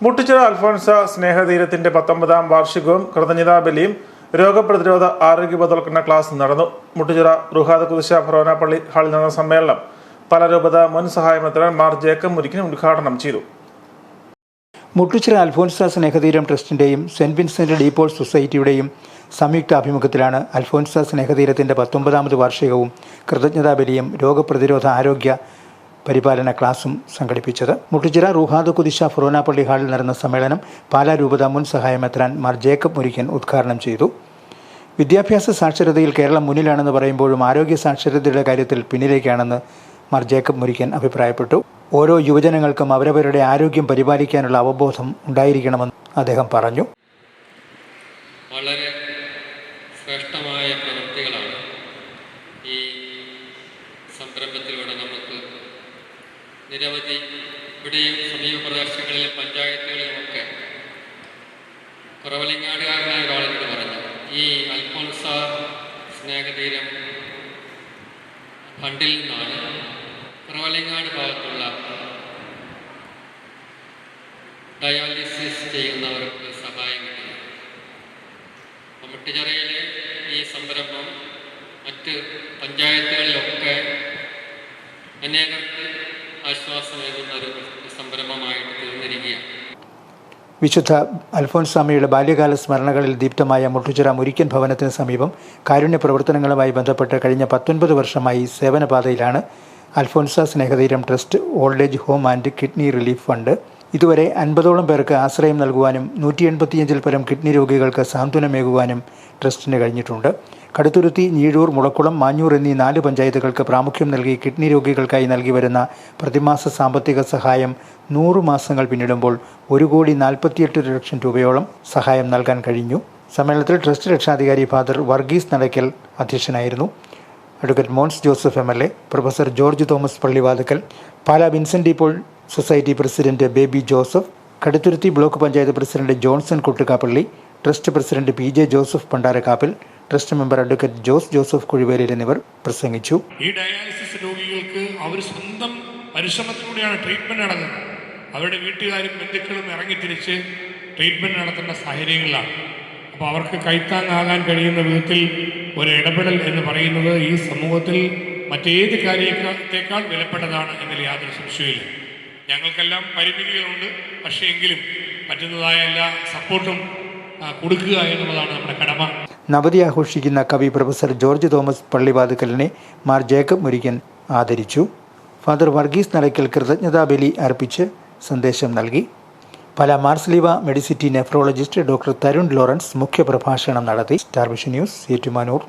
മുട്ടിച്ചിറ അൽഫോൻസ സ്നേഹതീരത്തിന്റെ പത്തൊമ്പതാം വാർഷികവും കൃതജ്ഞതാ ബലിയും രോഗപ്രതിരോധ ആരോഗ്യ ബോധവൽക്കരണ ക്ലാസ് നടന്നു. മുട്ടിച്ചിറ റുഹാദ കുതിശ ഫറോന പള്ളി ഹാളിൽ നടന്ന സമ്മേളനം പലരൂപത മുൻ സഹായമന്ത്രൻ മാർ ജേക്കബ് മുരിക്കിന് ഉദ്ഘാടനം ചെയ്തു. മുട്ടുച്ചിറ അൽഫോൻസ സ്നേഹതീരം ട്രസ്റ്റിന്റെയും സെന്റ് വിൻസെന്റ് ഡീപോൾ സൊസൈറ്റിയുടെയും സംയുക്ത ആഭിമുഖ്യത്തിലാണ് അൽഫോൻസ സ്നേഹതീരത്തിന്റെ പത്തൊമ്പതാമത് വാർഷികവും കൃതജ്ഞതാബലിയും രോഗപ്രതിരോധ ആരോഗ്യ പരിപാലന ക്ലാസും സംഘടിപ്പിച്ചത്. മുട്ടുചിറ റുഹാദ് കുദിശ ഫുറോനാപ്പള്ളി പള്ളി ഹാളിൽ നടന്ന സമ്മേളനം പാലാ രൂപത മുൻ സഹായമെത്രാൻ മാർ ജേക്കബ് മുരിക്കൻ ഉദ്ഘാടനം ചെയ്തു. വിദ്യാഭ്യാസ സാക്ഷരതയിൽ കേരളം മുന്നിലാണെന്ന് പറയുമ്പോഴും ആരോഗ്യ സാക്ഷരതയുടെ കാര്യത്തിൽ പിന്നിലേക്കാണെന്ന് മാർ ജേക്കബ് മുരിക്കൻ അഭിപ്രായപ്പെട്ടു. ഓരോ യുവജനങ്ങൾക്കും അവരവരുടെ ആരോഗ്യം പരിപാലിക്കാനുള്ള അവബോധം ഉണ്ടായിരിക്കണമെന്ന് അദ്ദേഹം പറഞ്ഞു. വളരെ ശ്രേഷ്ഠമായ പ്രവൃത്തികളാണ് ഇവിടെയും സമീപ പ്രദേശങ്ങളിലും പഞ്ചായത്തുകളിലുമൊക്കെ കുറവലിങ്ങാടുകാരനായ ഒരാളെന്നോട് പറഞ്ഞു ഈ അൽഫോൻസ സ്നേഹതീരം ഫണ്ടിൽ നിന്നാണ് കുറവലിങ്ങാട് ഭാഗത്തുള്ള ഡയാലിസിസ് ചെയ്യുന്നവർക്ക് സഹായം മമ്മട്ടിച്ചിറയിലെ ഈ സംരംഭം മറ്റ് പഞ്ചായത്തുകളിലൊക്കെ അനേകർക്ക് ആശ്വാസമേകുന്ന ഒരു സംരംഭമായിട്ട് തീർന്നിരിക്കുകയാണ്. വിശുദ്ധ അൽഫോൻസാമയുടെ ബാല്യകാല സ്മരണകളിൽ ദീപ്തമായ മുട്ടുചിറ മുരിക്കൻ ഭവനത്തിന് സമീപം കാരുണ്യ പ്രവർത്തനങ്ങളുമായി ബന്ധപ്പെട്ട് കഴിഞ്ഞ പത്തൊൻപത് വർഷമായി സേവനപാതയിലാണ് Alphonsa Snehatheeram trust old age home and kidney relief fund. ഇതുവരെ അൻപതോളം പേർക്ക് ആശ്രയം നൽകുവാനും നൂറ്റി എൺപത്തിയഞ്ചിൽ പരം കിഡ്നി രോഗികൾക്ക് സാന്ത്വനമേകുവാനും ട്രസ്റ്റിന് കഴിഞ്ഞിട്ടുണ്ട്. കടുത്തുരുത്തി ഞീഴൂർ മുളക്കുളം മാഞ്ഞൂർ എന്നീ നാല് പഞ്ചായത്തുകൾക്ക് പ്രാമുഖ്യം നൽകി കിഡ്നി രോഗികൾക്കായി നൽകി വരുന്ന പ്രതിമാസ സാമ്പത്തിക സഹായം നൂറ് മാസങ്ങൾ പിന്നിടുമ്പോൾ ഒരു കോടി നാൽപ്പത്തിയെട്ട് ലക്ഷം രൂപയോളം സഹായം നൽകാൻ കഴിഞ്ഞു. സമ്മേളനത്തിൽ ട്രസ്റ്റ് രക്ഷാധികാരി ഫാദർ വർഗീസ് നടക്കൽ അധ്യക്ഷനായിരുന്നു. Advocate Mons Joseph M L A professor George Thomas Pallivathukkal Pala Vincent ഇപ്പോൾ society president Baby Joseph Kaduthuruthy block panchayat president Johnson Kottukappally trust president P J Joseph Pandarakkappil trust member advocate Jose Joseph Kuzhivelil എന്നിവർ പ്രസംഗിച്ചു. ഈ dialysis രോഗികൾക്ക് അവർ സ്വന്തം പരിശ്രമത്തിലൂടെയാണ് treatment നടത്തുന്നത് അവരുടെ വീട്ടുകാരും ബന്ധുക്കളും ഇറങ്ങി തിരിച്ച് ട്രീറ്റ്മെന്റ് നടത്തേണ്ട സാഹചര്യങ്ങളിലാണ് അപ്പോൾ അവർക്ക് കൈത്താങ്ങാകാൻ കഴിയുന്ന വിധത്തിൽ ഒരു ഇടപെടൽ എന്ന് പറയുന്നത് ഈ സമൂഹത്തിൽ മറ്റേത് കാര്യത്തേക്കാൾ വിലപ്പെട്ടതാണ് എന്നതിൽ യാതൊരു സംശയമില്ല ഞങ്ങൾക്കെല്ലാം പരിമിതികളുണ്ട്. പക്ഷേ എങ്കിലും പറ്റുന്നതായ എല്ലാ സപ്പോർട്ടും കൊടുക്കുക എന്നുള്ളതാണ് നമ്മുടെ കടമ. നവതി ആഘോഷിക്കുന്ന കവി പ്രൊഫസർ ജോർജ് തോമസ് പള്ളിവാതുക്കലിനെ മാർ ജേക്കബ് മുരിക്കൻ ആദരിച്ചു. ഫാദർ വർഗീസ് നടക്കൽ കൃതജ്ഞതാബലി അർപ്പിച്ച് സന്ദേശം നൽകി. Pala Marsleeva Medicity nephrologist doctor Tarun Lawrence മുഖ്യപ്രഭാഷണം നടത്തി. Star vision news Ettumanoor.